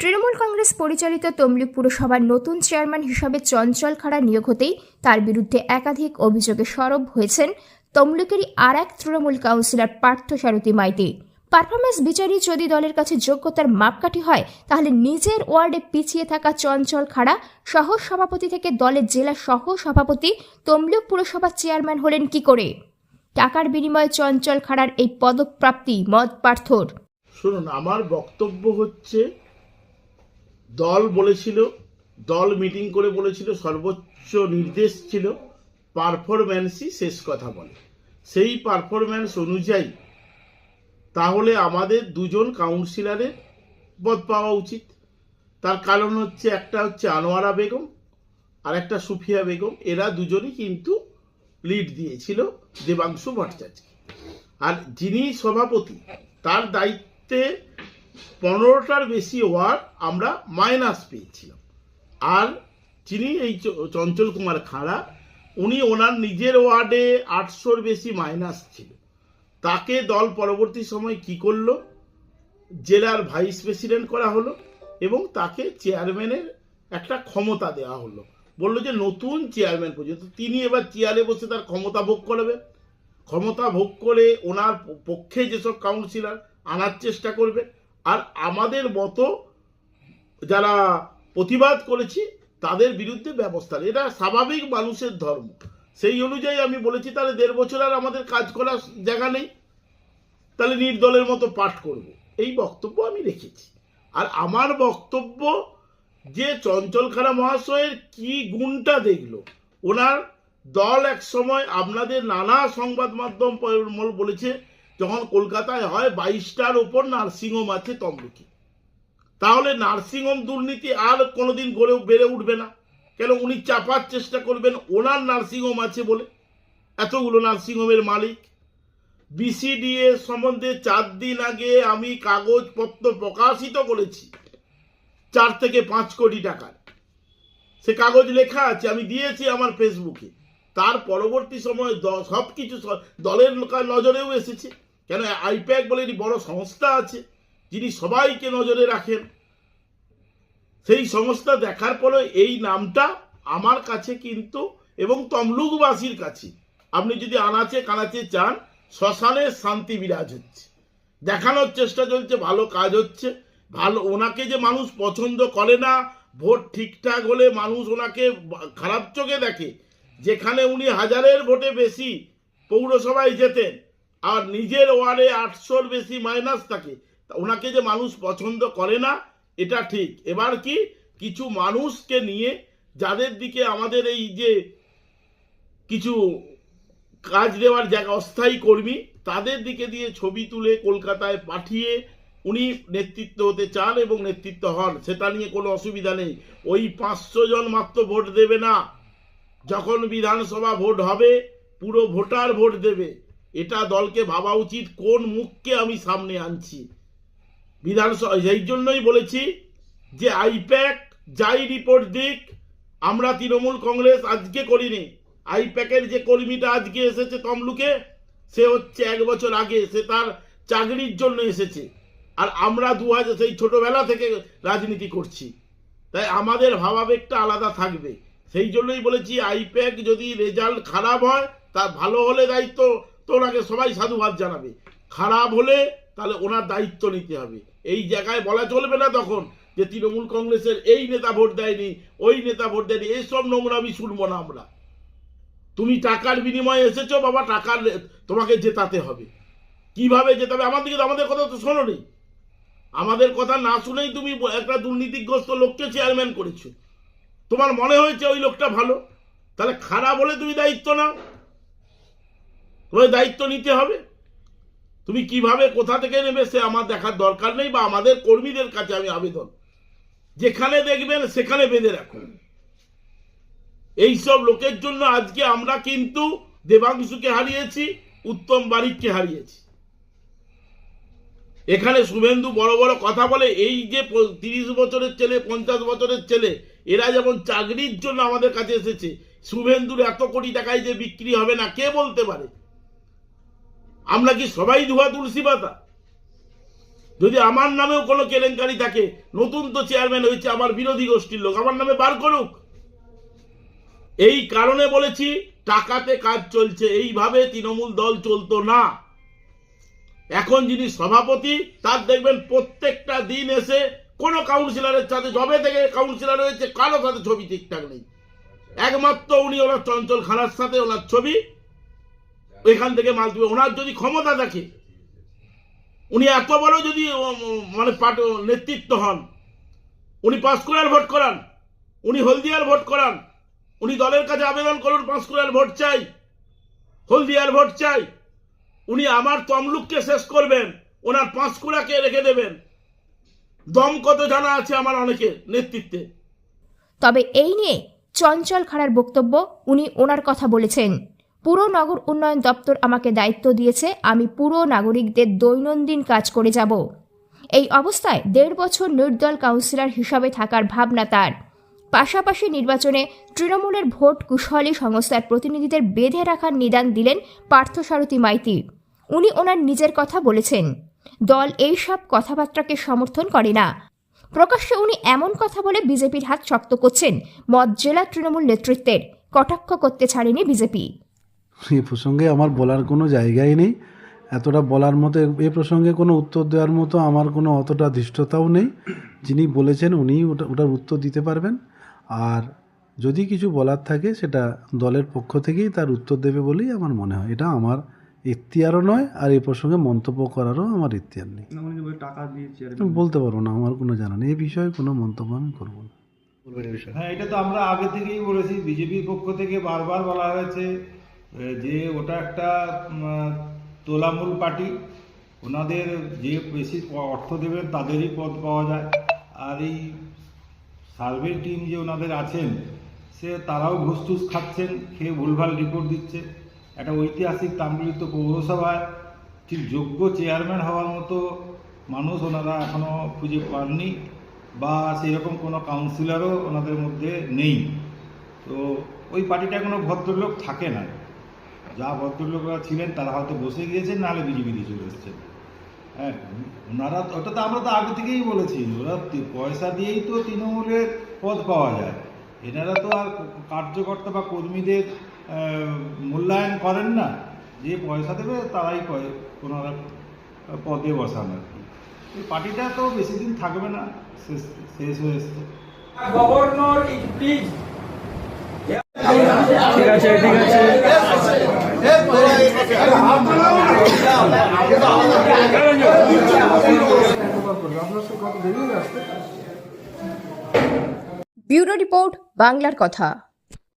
তৃণমূল কংগ্রেস পরিচালিত তমলুক পুরসভার নতুন চেয়ারম্যান হিসাবে চঞ্চল খাড়া নিয়োগ হতেই তার বিরুদ্ধে একাধিক অভিযোগে সরব হয়েছেন তমলুকেরই আর এক তৃণমূল কাউন্সিলর পার্থ সারথী মাইতি। পারফরমেন্স বিচারই যদি দলের কাছে যোগ্যতার মাপকাঠি হয়, তাহলে নিজের ওয়ার্ডে পিছিয়ে থাকা চঞ্চল খাড়া সহ সভাপতি থেকে দলের জেলা সহ সভাপতি তমলুক পুরসভার চেয়ারম্যান হলেন কি করে? টাকার বিনিময়ে চঞ্চল খাড়ার এই পদপ্রাপ্তি মত পার্থর। শুনুন, আমার বক্তব্য হচ্ছে দল বলেছিল, দল মিটিং করে বলেছিল, সর্বোচ্চ নির্দেশ ছিল পারফরম্যান্সই শেষ কথা বলে। সেই পারফরম্যান্স অনুযায়ী তাহলে আমাদের দুজন কাউন্সিলরের পদ পাওয়া উচিত। তার কারণ হচ্ছে, একটা হচ্ছে আনোয়ারা বেগম আর একটা সুফিয়া বেগম। এরা দুজনই কিন্তু লিড দিয়েছিল দেবাংশু ভট্টাচার্য আর যিনি সভাপতি, তার দায়িত্বে পনেরোটার বেশি ওয়ার্ড আমরা মাইনাস পেয়েছিলাম। আর যিনি এই চঞ্চল কুমার খাড়া, উনি ওনার নিজের ওয়ার্ডে আটশোর বেশি মাইনাস ছিল। তাকে দল পরবর্তী সময় কি করল? জেলার ভাইস প্রেসিডেন্ট করা হলো এবং তাকে চেয়ারম্যানের একটা ক্ষমতা দেওয়া হলো। বলল যে, নতুন চেয়ারম্যান পর্যন্ত। তিনি এবার চেয়ারে বসে তার ক্ষমতা ভোগ করবেন। ক্ষমতা ভোগ করে ওনার পক্ষে যেসব কাউন্সিলর আনার চেষ্টা করবে আর আমাদের মতো যারা প্রতিবাদ করেছি, তাদের বিরুদ্ধে ব্যবস্থা। এটা স্বাভাবিক মানুষের ধর্ম। সেই অনুযায়ী আমি বলেছি, তাহলে দেড় বছর আর আমাদের কাজ করার জায়গা নেই। তাহলে নির্দলের মতো পাঠ করব। এই বক্তব্য আমি রেখেছি। আর আমার বক্তব্য যে চঞ্চল খাড়া মহাশয়ের কি গুণটা দেখল, ওনার দল এক সময় আপনাদের নানা সংবাদ মাধ্যম বলেছে যখন কলকাতায় হয়, বাইশটার ওপর নার্সিংহোম আছে তমলুকি। তাহলে নার্সিংহোম দুর্নীতি আর কোনোদিন গড়ে, বেড়ে উঠবে না। কেন উনি চাপার চেষ্টা করবেন, ওনার নার্সিংহোম আছে বলে। এতগুলো নার্সিংহোমের মালিক। বিসিডিএ সম্বন্ধে চার দিন আগে আমি কাগজপত্র প্রকাশিত করেছি, চার থেকে পাঁচ কোটি টাকার। সে কাগজ লেখা আছে, আমি দিয়েছি আমার ফেসবুকে তার পরবর্তী সময় সব কিছু দলের নজরেও এসেছে। কেন আইপ্যাক বলে একটি বড় সংস্থা আছে, যিনি সবাইকে নজরে রাখেন। সেই সংস্থা দেখার পরে এই নামটা আমার কাছে কিন্তু এবং তমলুকবাসীর কাছে, আপনি যদি আনাচে কানাচে চান শ্মশানের শান্তি বিরাজ হচ্ছে। দেখানোর চেষ্টা চলছে, ভালো কাজ হচ্ছে। ভালো, ওনাকে যে মানুষ পছন্দ করে না, ভোট ঠিকঠাক হলে মানুষ ওনাকে খারাপ চোখে দেখে। যেখানে উনি হাজারের ভোটে বেশি পৌরসভায় যেতেন আর নিজের ওয়ার্ডে আটশোর বেশি মাইনাস থাকে। ওনাকে যে মানুষ পছন্দ করে না, এটা ঠিক। এবার কি, কিছু মানুষকে নিয়ে যাদের দিকে আমাদের এই যে কিছু কাজ দেওয়ার জায়গা, অস্থায়ী কর্মী, তাদের দিকে দিয়ে ছবি তুলে কলকাতায় পাঠিয়ে উনি নেতৃত্ব হতে চান এবং নেতৃত্ব হন। সেটা নিয়ে কোনো অসুবিধা নেই। ওই পাঁচশো জন মাত্র ভোট দেবে না। যখন বিধানসভা ভোট হবে, পুরো ভোটার ভোট দেবে। এটা দলকে ভাবা উচিত, কোন মুখকে আমি সামনে আনছি। বিধানসভা সেই জন্যই বলেছি যে আইপ্যাক যাই রিপোর্ট দিক, আমরা তৃণমূল কংগ্রেস আজকে করিনি। আইপ্যাকের যে কর্মীটা আজকে এসেছে তমলুকে, সে হচ্ছে এক বছর আগে, সে তার চাকরির জন্য এসেছে। আর আমরা দু হাজার, সেই ছোটবেলা থেকে রাজনীতি করছি। তাই আমাদের ভাবাবেগটা আলাদা থাকবে। সেই জন্যই বলেছি, আইপ্যাক যদি রেজাল্ট খারাপ হয় তা ভালো হলে দায়িত্ব তো ওনাকে সবাই সাধুবাদ জানাবে। খারাপ হলে তাহলে ওনার দায়িত্ব নিতে হবে। এই জায়গায় বলা চলবে না তখন যে তৃণমূল কংগ্রেসের এই নেতা ভোট দেয়নি, ওই নেতা ভোট দেয়নি এইসব নোংরামি শুনব না আমরা। তুমি টাকার বিনিময়ে এসেছ, বাবা, টাকার তোমাকে জেতাতে হবে। কীভাবে জেতাবে? দিকে তো আমাদের কথা তো শোনো নেই আমাদের কথা না শুনেই তুমি একটা দুর্নীতিগ্রস্ত লোককে চেয়ারম্যান করেছ। তোমার মনে হয়েছে ওই লোকটা ভালো? তাহলে খারাপ হলে তুমি দায়িত্ব নাও। তোমার দায়িত্ব নিতে হবে। তুমি কীভাবে কোথা থেকে নেবে সে আমার দেখার দরকার নেই বা আমাদের কর্মীদের কাছে আমি আবেদন। যেখানে দেখবেন সেখানে বেঁধে রাখুন। এইসব লোকের জন্য আজকে আমরা কিন্তু দেবাংশুকে হারিয়েছি, উত্তম বারিককে হারিয়েছি। এখানে শুভেন্দু বড় বড় কথা বলে, এই যে তিরিশ বছরের ছেলে, পঞ্চাশ বছরের ছেলে, এরা যেমন চাকরির জন্য আমাদের কাছে এসেছে, শুভেন্দুর এত কোটি টাকায় যে বিক্রি হবে না, কে বলতে পারে? আমরা কি সবাই ধোয়া তুলসী পাতা? যদি আমার নামেও কোনো কেলেঙ্কারি থাকে, নতুন তো চেয়ারম্যান হয়েছে, আমার বিরোধী গোষ্ঠীর লোক, আমার নামে বার করুক। এই কারণে বলেছি, টাকাতে কাজ চলছে, এইভাবে তৃণমূল দল চলতো না। এখন যিনি সভাপতি, তার দেখবেন প্রত্যেকটা দিন এসে কোনো কাউন্সিলরের সাথে জবে থেকে কাউন্সিলর হয়েছে, কারও সাথে ছবি ঠিকঠাক নেই। একমাত্র উনি ওনার চঞ্চল খানার সাথে ওনার ছবি এখান থেকে মাল তুলবে ওনার যদি ক্ষমতা থাকে উনি এত বড় যদি মানে পাট- নেতৃত্ব হন, উনি পাঁশকুড়ার ভোট করান, উনি হলদিয়ার ভোট করান, উনি দলের কাছে আবেদন করুন পাঁশকুড়ার ভোট চাই, হলদিয়ার ভোট চাই, উনি আমার তমলুককে শেষ করবেন, ওনার পাঁশকুড়াকে রেখে দেবেন। দম কত জানা আছে আমার অনেকের নেতৃত্বে। তবে এই নিয়ে চঞ্চল খাড়ার বক্তব্য উনি ওনার কথা বলেছেন। পুরো নগর উন্নয়ন দপ্তর আমাকে দায়িত্ব দিয়েছে, আমি পুরো নাগরিকদের দৈনন্দিন কাজ করে যাব। এই অবস্থায় দেড় বছর নির্দল কাউন্সিলর হিসাবে থাকার ভাবনা তার। পাশাপাশি নির্বাচনে তৃণমূলের ভোট কুশলী সংস্থার প্রতিনিধিদের বেঁধে রাখার নিদান দিলেন পার্থসারথী মাইতি। উনি ওনার নিজের কথা বলেছেন, দল এইসব কথাবার্তাকে সমর্থন করে না। প্রকাশ্যে উনি এমন কথা বলে বিজেপির হাত শক্ত করছেন, মত জেলা তৃণমূল নেতৃত্বের কটাক্ষ করতে ছাড়েনি বিজেপি। এই প্রসঙ্গে আমার বলার কোনো জায়গাই নেই। এতটা বলার মতো এ প্রসঙ্গে কোনো উত্তর দেওয়ার মতো আমার কোনো অতটা ধৃষ্টতাও নেই। যিনি বলেছেন উনি ওটা ওটার উত্তর দিতে পারবেন। আর যদি কিছু বলার থাকে সেটা দলের পক্ষ থেকেই তার উত্তর দেবে বলেই আমার মনে হয়। এটা আমার ইখতিয়ারও নয় আর এই প্রসঙ্গে মন্তব্য করারও আমার ইখতিয়ার নেই। টাকা দিয়েছে আর বলতে পারব না আমার কোনো জানা নেই। এই বিষয়ে কোনো মন্তব্য আমি করব না। হ্যাঁ এটা তো আমরা আগে থেকেই বলেছি। বিজেপির পক্ষ থেকে বারবার বলা হয়েছে এ, যে ওটা একটা তোলামূল পার্টি, ওনাদের যে বেশি অর্থ দেবেন তাদেরই পদ পাওয়া যায়। আর এই সার্ভে টিম যে ওনাদের আছেন, সে তারাও ঘুষ টুস খাচ্ছেন, খেয়ে ভুলভাল রিপোর্ট দিচ্ছে। একটা ঐতিহাসিক তাম্রলিপ্ত পৌরসভায় ঠিক যোগ্য চেয়ারম্যান হওয়ার মতো মানুষ ওনারা এখনও খুঁজে পাননি, বা সেরকম কোনো কাউন্সিলরও ওনাদের মধ্যে নেই। তো ওই পার্টিটা কোনো ভদ্রলোক থাকে না। যা ভদ্রলোকরা ছিলেন তারা হয়তো বসে গিয়েছেন নাহলে বিজেপিতে চলে এসছেন। হ্যাঁ ওনারা তো- ওটা তো আমরা তো আগে থেকেই বলেছি ওরা পয়সা দিয়েই তো তৃণমূলের পদ পাওয়া যায়। এনারা তো আর কার্যকর্তা বা কর্মীদের মূল্যায়ন করেন না। যে পয়সা দেবে তারাই ওনারা পদে বসান আর কি। এই পার্টিটা তো বেশি দিন থাকবে না শেষ শেষ হয়ে এসছে। Governor is please bureau report বাংলার কথা।